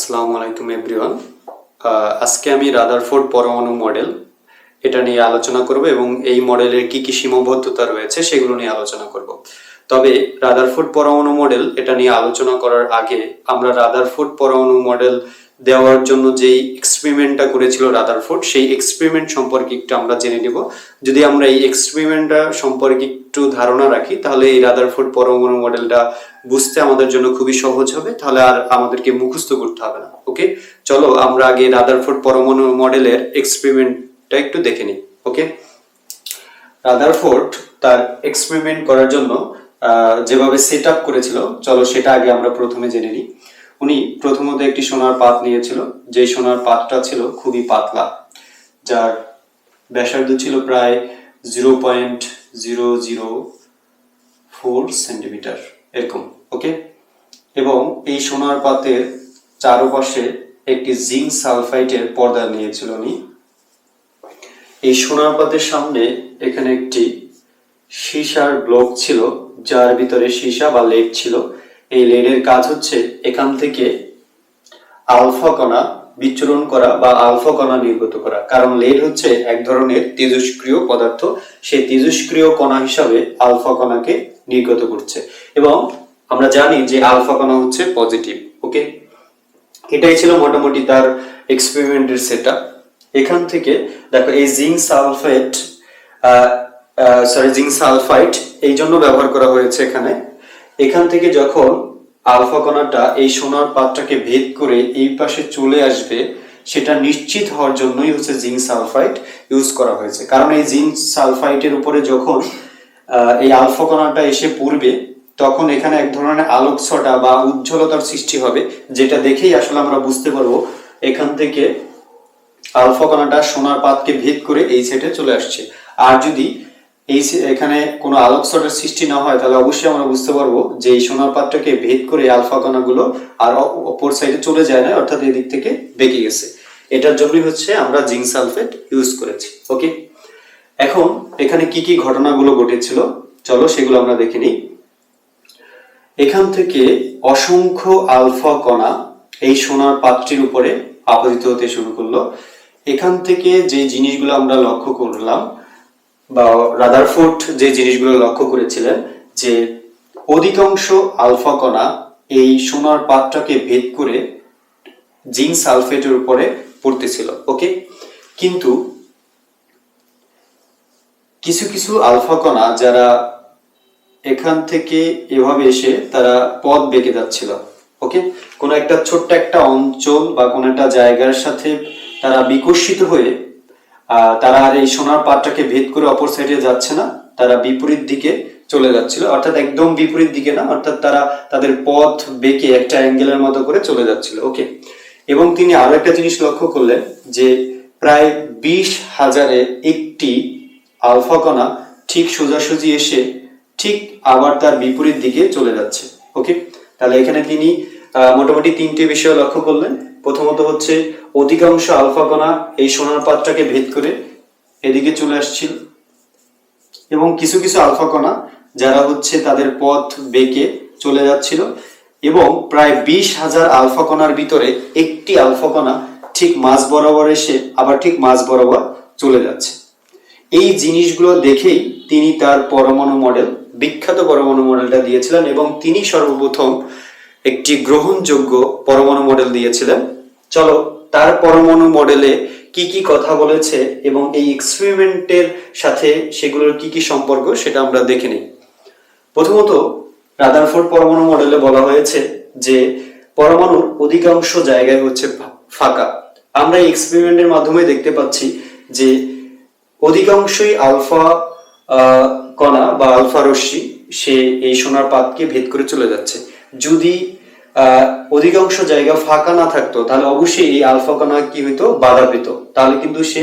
আসসালামু আলাইকুম এভরিওয়ান আজকে আমি রাদারফোর্ড পরমাণু মডেল এটা নিয়ে আলোচনা করব এবং এই মডেলের কি কি সীমাবদ্ধতা রয়েছে সেগুলো নিয়ে আলোচনা করব। তবে রাদারফোর্ড পরমাণু মডেল এটা নিয়ে আলোচনা করার আগে আমরা রাদারফোর্ড পরমাণু মডেল দেওয়ার জন্য যেই এক্সপেরিমেন্টটা করেছিল রাদারফোর্ড সেই এক্সপেরিমেন্ট সম্পর্কে একটু আমরা জেনে নিব। যদি আমরা এই এক্সপেরিমেন্টটা সম্পর্কে একটু ধারণা রাখি, তাহলে এই রাদারফোর্ড পরমাণু মডেলটা বুঝতে আমাদের জন্য খুবই সহজ হবে, তাহলে আর আমাদেরকে মুখস্থ করতে হবে না ওকে চলো আমরা আগে রাদারফোর্ড পরমাণু মডেলের এক্সপেরিমেন্টটা একটু দেখে নিই ওকে রাদারফোর্ড তার এক্সপেরিমেন্ট করার জন্য যেভাবে সেট আপ করেছিল, চলো সেটা আগে আমরা প্রথমে জেনে নিই। উনি প্রথমত একটি সোনার পাত নিয়েছিল। যে সোনার পাতটা ছিল খুবই পাতলা, যার ব্যাসার্ধ ছিল প্রায় zero point zero zero four centimetre এরকম, ওকে? এবং এই সোনার পাতের চারপাশে একটি জিঙ্ক সালফাইটের পর্দা নিয়েছিল উনি। এই সোনার পাতের সামনে এখানে একটি সীসার ব্লক ছিল, যার ভিতরে সীসা বা লেড ছিল। এই লেডের কাজ হচ্ছে এখান থেকে আলফা কণা বিচরণ করা বা আলফা কণা নির্গত করা। কারণ লেড হচ্ছে এক ধরনের তেজস্ক্রিয় পদার্থ। সেই তেজস্ক্রিয় কণা হিসাবে আলফা কণাকে নির্গত করছে। এবং আমরা জানি যে আলফা কণা হচ্ছে পজিটিভ, ওকে? এটাই ছিল মোটামুটি তার এক্সপেরিমেন্টের সেটআপ। এখান থেকে দেখো এই zinc sulphate sorry zinc sulphite, এই জন্য ব্যবহার করা হয়েছে এখানে। এখান থেকে যখন আলফা কণাটা এই সোনার পাতটাকে ভেদ করে এই পাশে চলে আসবে, সেটা নিশ্চিত হওয়ার জন্যই হচ্ছে জিঙ্ক সালফাইট ইউজ করা হয়েছে। কারণ এই জিঙ্ক সালফাইটের উপরে যখন এই আলফা কণাটা এসে পড়বে, তখন এখানে এক ধরনের আলোক ছটা বা উজ্জ্বলতার সৃষ্টি হবে, যেটা দেখেই আসলে আমরা বুঝতে পারব এখান থেকে আলফা কণাটা সোনার পাতকে ভেদ করে এই সেটে চলে আসছে। আর যদি এই এখানে কোনো আলোক সৃষ্টি না হয়, তাহলে অবশ্যই আমরা বুঝতে পারব যে এই সোনার পাতটাকে ভেদ করে আলফা কণাগুলো আর অপর সাইডে চলে যায় না, অর্থাৎ এদিক থেকে বেঁকে গেছে। এটার জন্যই হচ্ছে আমরা জিঙ্ক সালফেট ইউজ করেছি ওকে এখন এখানে কি কি ঘটনাগুলো ঘটেছিল, চলো সেগুলো আমরা দেখে নিই। এখান থেকে অসংখ্য আলফা কণা এই সোনার পাত্রটির উপরে আপতিত হতে শুরু করল। এখান থেকে যে জিনিসগুলো আমরা লক্ষ্য করলাম বা রাদারফোর্ড যে জিনিসগুলো লক্ষ্য করেছিলেন যে অধিকাংশ আলফা কণা এই সোনার পাত্রটাকে ভেদ করে জিঙ্ক সালফেটের উপরে পড়তেছিল, ওকে? কিন্তু কিছু কিছু আলফা কণা যারা এখান থেকে এভাবে এসে তারা পথ বেঁকে যাচ্ছিল, ওকে? কোনো একটা ছোট্ট একটা অঞ্চল বা কোনো একটা জায়গার সাথে তারা বিকশিত হয়ে তারা আর এই সোনার পাটটাকে ভেদ করে অপর সাইডে যাচ্ছে না, তারা বিপরীত দিকে চলে যাচ্ছিল। অর্থাৎ একদম বিপরীত দিকে না, অর্থাৎ তারা তাদের পথ বেঁকে একটা অ্যাঙ্গেলের মতো করে চলে যাচ্ছিল। ওকে এবং তিনি আরও একটা জিনিস লক্ষ্য করলেন যে প্রায় বিশ হাজারে একটি আলফা কণা ঠিক সোজাসুজি এসে ঠিক আবার তার বিপরীত দিকে চলে যাচ্ছে। ওকে তাহলে এখানে তিনি মোটামুটি তিনটে বিষয় লক্ষ্য করলেন। প্রথমত হচ্ছে অধিকাংশ আলফা কণা এই সোনার পাতটাকে ভেদ করে এদিকে চলে আসছিল এবং কিছু কিছু আলফা কণা যারা হচ্ছে তাদের পথ বেঁকে চলে যাচ্ছিল এবং প্রায় বিশ হাজার আলফা কণার ভিতরে একটি আলফা কণা ঠিক মাঝ বরাবর এসে আবার ঠিক মাঝ বরাবর চলে যাচ্ছে। এই জিনিসগুলো দেখেই তিনি তার পরমাণু মডেল, বিখ্যাত পরমাণু মডেলটা দিয়েছিলেন এবং তিনি সর্বপ্রথম একটি গ্রহণযোগ্য পরমাণু মডেল দিয়েছিলেন। চলো, তার পরমাণু মডেলে কি কি কথা বলেছে এবং এই এক্সপেরিমেন্টের সাথে সেগুলোর কি কি সম্পর্ক সেটা আমরা দেখে নিই। প্রথমত রাদারফোর্ড পরমাণু মডেলে বলা হয়েছে যে পরমাণুর অধিকাংশ জায়গায় হচ্ছে ফাঁকা। আমরা এক্সপেরিমেন্টের মাধ্যমে দেখতে পাচ্ছি যে অধিকাংশই আলফা কণা বা আলফা রশ্মি সে এই সোনার পাতকে ভেদ করে চলে যাচ্ছে। যদি অধিকাংশ জায়গা ফাঁকা না থাকতো, তাহলে অবশ্যই এই আলফা কণা কি হইতো? বাধা পেত। তাহলে কিন্তু সে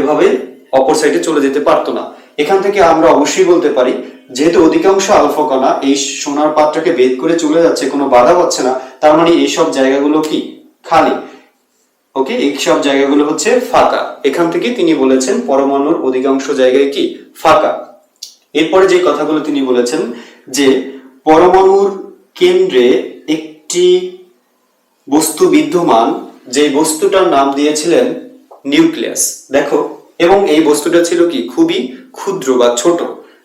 এভাবে অপর সাইডে চলে যেতে পারতো না। এখান থেকে আমরা অবশ্যই বলতে পারি, যেহেতু অধিকাংশ আলফা কণা এই সোনার পাত্রকে ভেদ করে চলে যাচ্ছে, কোনো বাধা পাচ্ছে না, তার মানে এইসব জায়গাগুলো কি? খালি। ওকে? এই সব জায়গাগুলো হচ্ছে ফাঁকা। এখান থেকে তিনি বলেছেন পরমাণুর অধিকাংশ জায়গায় কি? ফাঁকা। এরপরে যে কথাগুলো তিনি বলেছেন যে পরমাণুর কেন্দ্রে একটি বস্তু বিদ্যমান যে বস্তুটার নাম দিয়েছিলেন নিউক্লিয়াস। দেখো, এবং এই বস্তুটা ছিল কি? খুবই ক্ষুদ্র বা ছোট।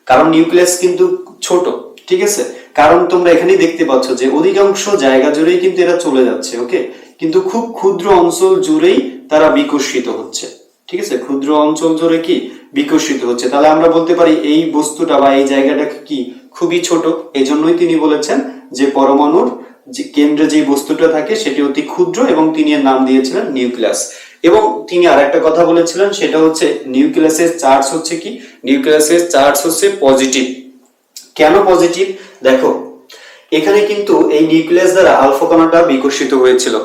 কারণ নিউক্লিয়াস কিন্তু ছোট, ঠিক আছে? কারণ তোমরা এখানেই দেখতে পাচ্ছ যে অধিকাংশ জায়গা জুড়েই কিন্তু এরা চলে যাচ্ছে, ওকে? কিন্তু খুব ক্ষুদ্র অঞ্চল জুড়েই তারা বিকশিত হচ্ছে, ঠিক আছে? ক্ষুদ্র অঞ্চল জুড়ে কি? বিকশিত হচ্ছে। তাহলে আমরা বলতে পারি এই বস্তুটা বা এই জায়গাটা কি খুবই ছোট। এই জন্যই তিনি বলেছেন যে পরমাণুর যে কেন্দ্রে যে বস্তুটা থাকে সেটি অতি ক্ষুদ্র এবং তিনি এর নাম দিয়েছিলেন নিউক্লিয়াস। এবং তিনি আরেকটা কথা বলেছিলেন, সেটা হচ্ছে নিউক্লিয়াসের চার্জ হচ্ছে কি? নিউক্লিয়াসের চার্জ হচ্ছে পজিটিভ। কেন পজিটিভ? দেখো, এখানে কিন্তু এই নিউক্লিয়াস দ্বারা আলফা কণাটা বিকশিত হয়েছিল।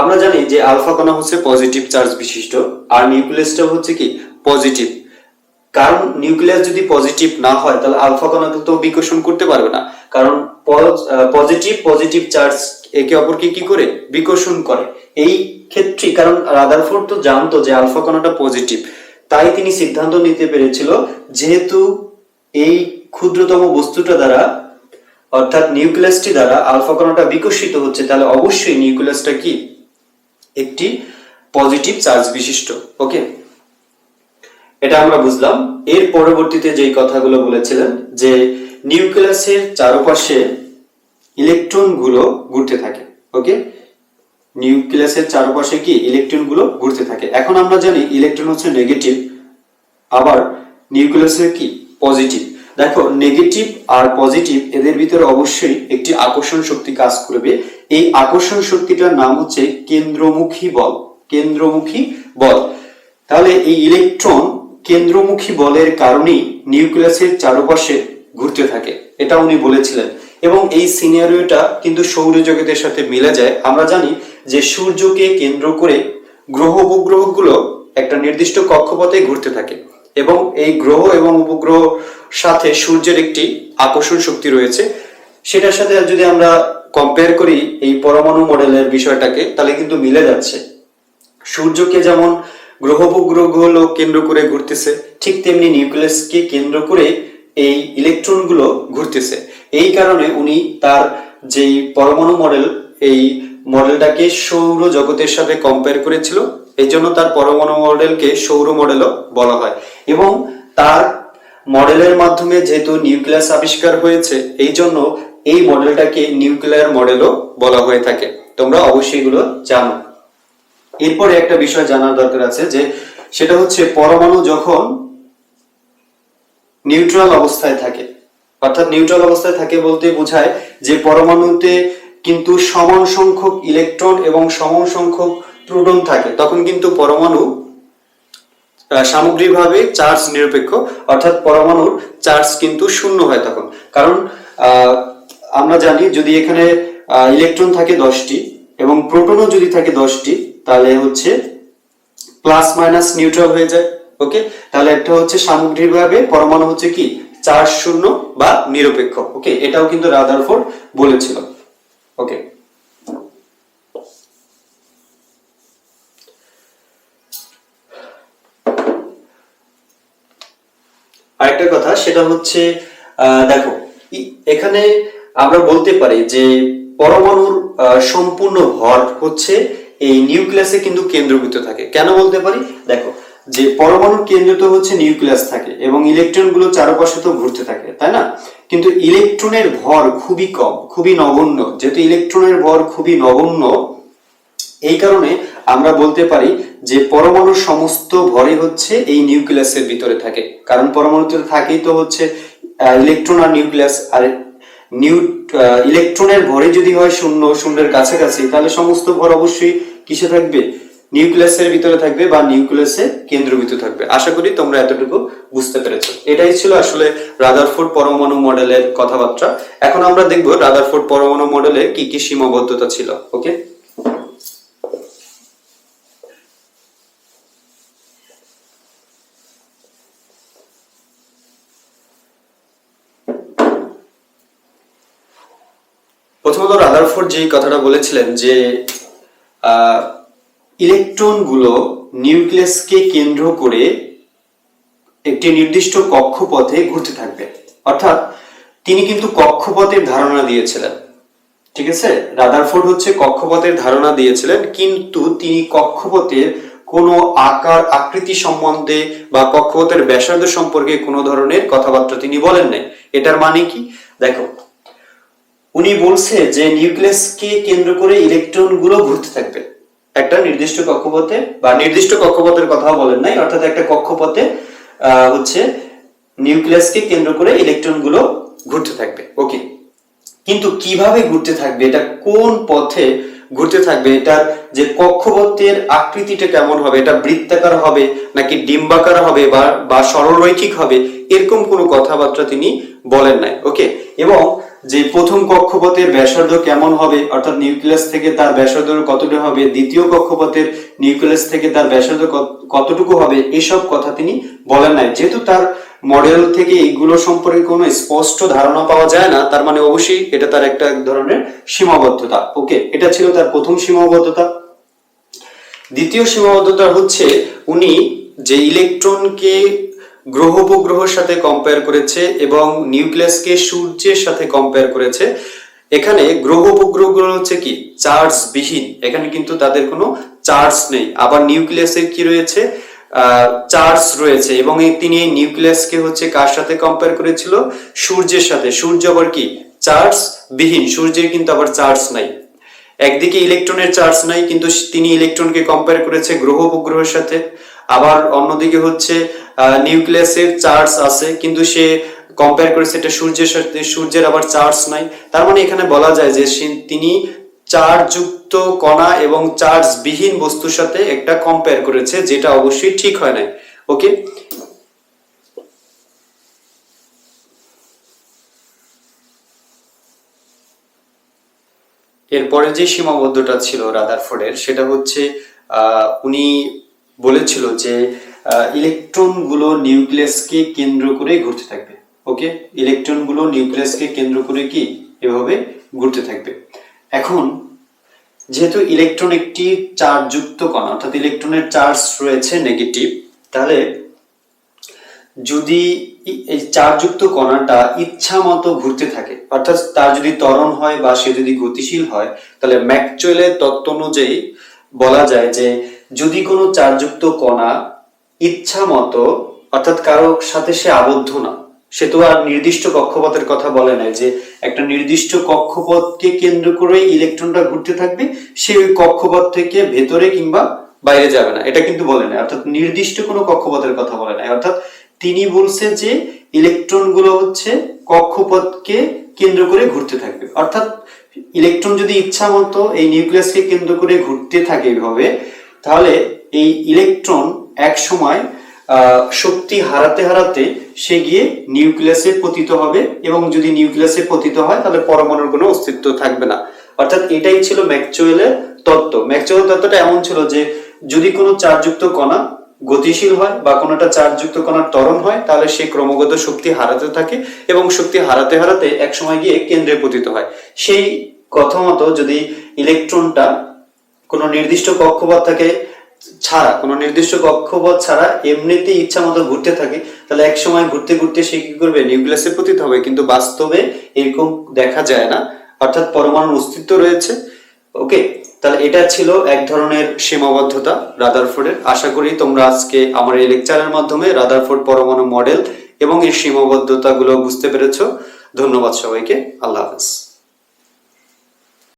আমরা জানি যে আলফা কণা হচ্ছে পজিটিভ চার্জ বিশিষ্ট, আর নিউক্লিয়াসটা হচ্ছে কি? পজিটিভ। কারণ নিউক্লিয়াস যদি পজিটিভ না হয়, তাহলে আলফা কণা তো বিকশন করতে পারবে না। কারণ পজিটিভ পজিটিভ চার্জ একে অপরকে কি করে? বিকশন করে। এই ক্ষেত্রে কারণ রাদারফোর্ড তো জানতো যে আলফা কণাটা পজিটিভ তাই তিনি সিদ্ধান্ত নিতে পেরেছিল, যেহেতু এই ক্ষুদ্রতম বস্তুটা দ্বারা, অর্থাৎ নিউক্লিয়াসটি দ্বারা আলফা কণাটা বিকশিত হচ্ছে, তাহলে অবশ্যই নিউক্লিয়াসটা কি? একটি পজিটিভ চার্জ বিশিষ্ট ওকে এটা আমরা বুঝলাম। এর পরবর্তীতে যে কথাগুলো বলেছিলেন, যে নিউক্লিয়াসের চারপাশে ইলেকট্রনগুলো ঘুরতে থাকে ওকে নিউক্লিয়াসের চারপাশে কি ইলেকট্রনগুলো ঘুরতে থাকে? এখন আমরা জানি ইলেকট্রন হচ্ছে নেগেটিভ আবার নিউক্লিয়াসের কি? পজিটিভ দেখো নেগেটিভ আর পজিটিভ এদের ভিতরে অবশ্যই একটি আকর্ষণ শক্তি কাজ করবে। এই আকর্ষণ শক্তিটার নাম হচ্ছে কেন্দ্রমুখী বল কেন্দ্রমুখী বল। তাহলে এই ইলেকট্রন কেন্দ্রমুখী বলের কারণেই নিউক্লিয়াসের চারপাশে ঘুরতে থাকে, এটা উনি বলেছিলেন। এবং এই সিনারিওটা কিন্তু সৌরজগতের সাথে মিলে যায়। আমরা জানি যে সূর্যকে কেন্দ্র করে গ্রহ উপগ্রহগুলো একটা নির্দিষ্ট কক্ষপথে ঘুরতে থাকে। এবং এই গ্রহ এবং উপগ্রহ সাথে সূর্যের একটি আকর্ষণ শক্তি রয়েছে। সেটার সাথে যদি আমরা কম্পেয়ার করি এই পরমাণু মডেলের বিষয়টাকে, তাহলে কিন্তু মিলে যাচ্ছে। সূর্যকে যেমন গ্রহ উপগ্রহগুলো কেন্দ্র করে ঘুরতেছে, ঠিক তেমনি নিউক্লিয়াসকে কেন্দ্র করে এই ইলেকট্রনগুলো ঘুরতেছে। এই কারণে উনি তার যেই পরমাণু মডেল, এই মডেলটাকে সৌর জগতের সাথে কম্পেয়ার করেছিল এই জন্য তার পরমাণু মডেলকে সৌর মডেলও বলা হয়। এবং তার মডেলের মাধ্যমে যেহেতু নিউক্লিয়াস আবিষ্কার হয়েছে, এই জন্য এই মডেলটাকে নিউক্লিয়ার মডেলও বলা হয়ে থাকে। তোমরা অবশ্যই এগুলো জানো। এরপরে একটা বিষয় জানার দরকার আছে যে সেটা হচ্ছে পরমাণু যখন নিউট্রাল অবস্থায় থাকে, অর্থাৎ নিউট্রাল অবস্থায় থাকে বলতে বোঝায় যে পরমাণুতে কিন্তু সমান সংখ্যক ইলেকট্রন এবং সমান সংখ্যক প্রোটন থাকে। তখন কিন্তু পরমাণু সামগ্রিকভাবে চার্জ নিরপেক্ষ, অর্থাৎ পরমাণুর চার্জ কিন্তু শূন্য হয় তখন। কারণ আমরা জানি যদি এখানে ইলেকট্রন থাকে দশটি এবং প্রোটনও যদি থাকে দশটি তাহলে হচ্ছে প্লাস মাইনাস নিউট্রাল হয়ে যায় ওকে তাহলে একটা হচ্ছে সামগ্রিকভাবে পরমাণু হচ্ছে কি? চার শূন্য বা নিরপেক্ষ ওকে এটাও কিন্তু রাদারফোর্ড বলেছিল ওকে আরেকটা কথা, সেটা হচ্ছে দেখো এখানে আমরা বলতে পারি যে পরমাণুর সম্পূর্ণ ভর হচ্ছে এই নিউক্লিয়াসে কিন্তু কেন্দ্রীভূত থাকে। কেন বলতে পারি? দেখো, যে পরমাণুর কেন্দ্র তো হচ্ছে নিউক্লিয়াস থাকে এবং ইলেকট্রনগুলো চারপাশে তো ঘুরতে থাকে, তাই না? কিন্তু ইলেকট্রনের ভর খুবই কম, খুবই নগণ্য। যেহেতু ইলেকট্রনের ভর খুবই নগণ্য, এই কারণে আমরা বলতে পারি যে পরমাণুর সমস্ত ভরই হচ্ছে এই নিউক্লিয়াসের ভিতরে থাকে। কারণ পরমাণুতে থাকেই তো হচ্ছে ইলেকট্রন আর নিউক্লিয়াস, আর নিউ ইলেকট্রনের ভরে যদি হয় শূন্য, শূন্যের কাছাকাছি, তাহলে সমস্ত ভর অবশ্যই কিসে থাকবে? নিউক্লিয়াসের ভিতরে থাকবে বা নিউক্লিয়াসে কেন্দ্রবিত থাকবে। আশা করি তোমরা এতটুকু বুঝতে পেরেছ। এটাই ছিল আসলে রাদারফোর্ড পরমাণু মডেলের কথাবার্তা। এখন আমরা দেখব রাদারফোর্ড পরমাণু মডেলে কি কি সীমাবদ্ধতা ছিল, ওকে? প্রথমত রাদারফোর্ড যে কথাটা বলেছিলেন যে ইলেকট্রনগুলো নিউক্লিয়াসকে কেন্দ্র করে একটি নির্দিষ্ট কক্ষপথে ঘুরতে থাকবে। অর্থাৎ তিনি কিন্তু কক্ষপথের ধারণা দিয়েছিলেন। ঠিক আছে? রাদারফোর্ড হচ্ছে কক্ষপথের ধারণা দিয়েছিলেন, কিন্তু তিনি কক্ষপথের কোনো আকার আকৃতি সম্বন্ধে বা কক্ষপথের ব্যাসার্ধ সম্পর্কে কোনো ধরনের কথাবার্তা তিনি বলেন নাই এটার মানে কি? দেখো উনি বলছে যে নিউক্লিয়াসকে কেন্দ্র করে ইলেকট্রনগুলো ঘুরতে থাকবে। একটা নির্দিষ্ট কক্ষপথে বা নির্দিষ্ট কক্ষপথের কথাও বলেন নাই, অর্থাৎ একটা কক্ষপথে হচ্ছে নিউক্লিয়াসকে কেন্দ্র করে ইলেকট্রনগুলো ঘুরতে থাকবে। ওকে। কিন্তু কীভাবে ঘুরতে থাকবে? এটা কোন পথে ঘুরতে থাকবে? এটার যে কক্ষপথের আকৃতিটা কেমন হবে? এটা বৃত্তাকার হবে নাকি ডিম্বাকার হবে বা বা সরলরৈখিক হবে? এরকম কোনো কথাবার্তা তিনি বলেন নাই। ওকে। এবং যে প্রথম কক্ষপথের ব্যাসার্ধ কেমন হবে, অর্থাৎ নিউক্লিয়াস থেকে তার ব্যাসার্ধ কতটুকু হবে, দ্বিতীয় কক্ষপথের নিউক্লিয়াস থেকে তার ব্যাসার্ধ কতটুকু হবে, এসব কথা তিনি বলেন নাই। যেহেতু তার মডেল থেকে এইগুলো সম্পর্কে কোনো স্পষ্ট ধারণা পাওয়া যায় না, তার মানে অবশ্যই এটা তার একটা এক ধরনের সীমাবদ্ধতা। ওকে, এটা ছিল তার প্রথম সীমাবদ্ধতা। দ্বিতীয় সীমাবদ্ধতা হচ্ছে, উনি যে ইলেকট্রনকে গ্রহ উপগ্রহের সাথে কম্পেয়ার করেছে এবং নিউক্লিয়াসকে সূর্যের সাথে কম্পেয়ার করেছে। এখানে গ্রহ উপগ্রহগুলো হচ্ছে কি? চার্জ বিহীন। এখানে কিন্তু তাদের কোনো চার্জ নেই। আবার নিউক্লিয়াসের কি রয়েছে? চার্জ রয়েছে। এবং তিনি এই নিউক্লিয়াসকে হচ্ছে কার সাথে কম্পেয়ার করেছিল? সূর্যের সাথে। সূর্য আবার কি? চার্জ বিহীন। সূর্যের কিন্তু আবার চার্জ নাই। একদিকে ইলেকট্রনের চার্জ নাই, কিন্তু তিনি ইলেকট্রনকে কম্পেয়ার করেছে গ্রহ উপগ্রহের সাথে। আবার অন্যদিকে হচ্ছে নিউক্লিয়াসের চার্জ আছে, কিন্তু সে কম্পেয়ার করেছে এটা সূর্যের সাথে, সূর্যের আবার চার্জ নাই। তার মানে এখানে বলা যায় যে তিনি চার্জ যুক্ত কণা এবং চার্জ বিহীন বস্তুর সাথে একটা কম্পেয়ার করেছে, যেটা অবশ্যই ঠিক হয় নাই। ওকে এরপরে যে সীমাবদ্ধতা ছিল রাদারফোর্ডের, সেটা হচ্ছে উনি বলেছিল যে ইলেকট্রনগুলো নিউক্লিয়াসকে কেন্দ্র করে ঘুরতে থাকবে। ওকে ইলেকট্রনগুলো নিউক্লিয়াসকে কেন্দ্র করে কি? এভাবে ঘুরতে থাকবে। এখন, যেহেতু ইলেকট্রন একটি চার্জযুক্ত কণা, অর্থাৎ ইলেকট্রনের চার্জ রয়েছে নেগেটিভ তাহলে যদি এই চার্জযুক্ত কণাটা ইচ্ছা মতো ঘুরতে থাকে, অর্থাৎ তার যদি ত্বরণ হয় বা সে যদি গতিশীল হয়, তাহলে ম্যাকচুয়েলের তত্ত্ব অনুযায়ী বলা যায় যে যদি কোনো চার্জযুক্ত কণা ইচ্ছা মতো, অর্থাৎ কারও সাথে সে আবদ্ধ না। সে তো আর নির্দিষ্ট কক্ষপথের কথা বলে না যে একটা নির্দিষ্ট কক্ষপথকে কেন্দ্র করে ইলেকট্রনটা ঘুরতে থাকবে, সে ওই কক্ষপথ থেকে ভেতরে কিংবা বাইরে যাবে না। এটা কিন্তু বলে না অর্থাৎ নির্দিষ্ট কোনো কক্ষপথের কথা বলে না অর্থাৎ তিনি বলছে যে ইলেকট্রনগুলো হচ্ছে কক্ষপথকে কেন্দ্র করে ঘুরতে থাকবে। অর্থাৎ ইলেকট্রন যদি ইচ্ছা মতো এই নিউক্লিয়াসকে কেন্দ্র করে ঘুরতে থাকে এইভাবে তাহলে এই ইলেকট্রন এক সময় শক্তি হারাতে হারাতে সে গিয়ে নিউক্লিয়াসে পতিত হবে এবং যদি নিউক্লিয়াসে পতিত হয়, তাহলে পরমাণুর কোনো অস্তিত্ব থাকবে না। অর্থাৎ এটাই ছিল ম্যাকচুয়েলের তত্ত্ব। ম্যাকচুয়েল তত্ত্বটা এমন ছিল যে, যদি কোনো চার্জযুক্ত কণা গতিশীল হয় বা কোনোটা চার্জযুক্ত কণার ত্বরণ হয়, তাহলে সে ক্রমাগত শক্তি হারাতে থাকে এবং শক্তি হারাতে হারাতে এক সময় গিয়ে কেন্দ্রে পতিত হয়। সেই কথা মতো যদি ইলেকট্রনটা কোনো নির্দিষ্ট কক্ষপথ থেকে ছাড়া, কোনো নির্দিষ্ট কক্ষপথ ছাড়া এমনিতেই ইচ্ছা মতো ঘুরতে থাকে, তাহলে এক সময় ঘুরতে ঘুরতে সে কি করবে? নিউক্লিয়াসে পতিত হবে, কিন্তু বাস্তবে এরকম দেখা যায় না। অর্থাৎ পরমাণুর অস্তিত্ব রয়েছে। ওকে, তাহলে এটা ছিল এক ধরনের সীমাবদ্ধতা রাদারফোর্ডের। আশা করি তোমরা আজকে আমার এই লেকচারের মাধ্যমে রাদারফোর্ড পরমাণু মডেল এবং এর সীমাবদ্ধতাগুলো বুঝতে পেরেছ। ধন্যবাদ সবাইকে। আল্লাহ হাফেজ।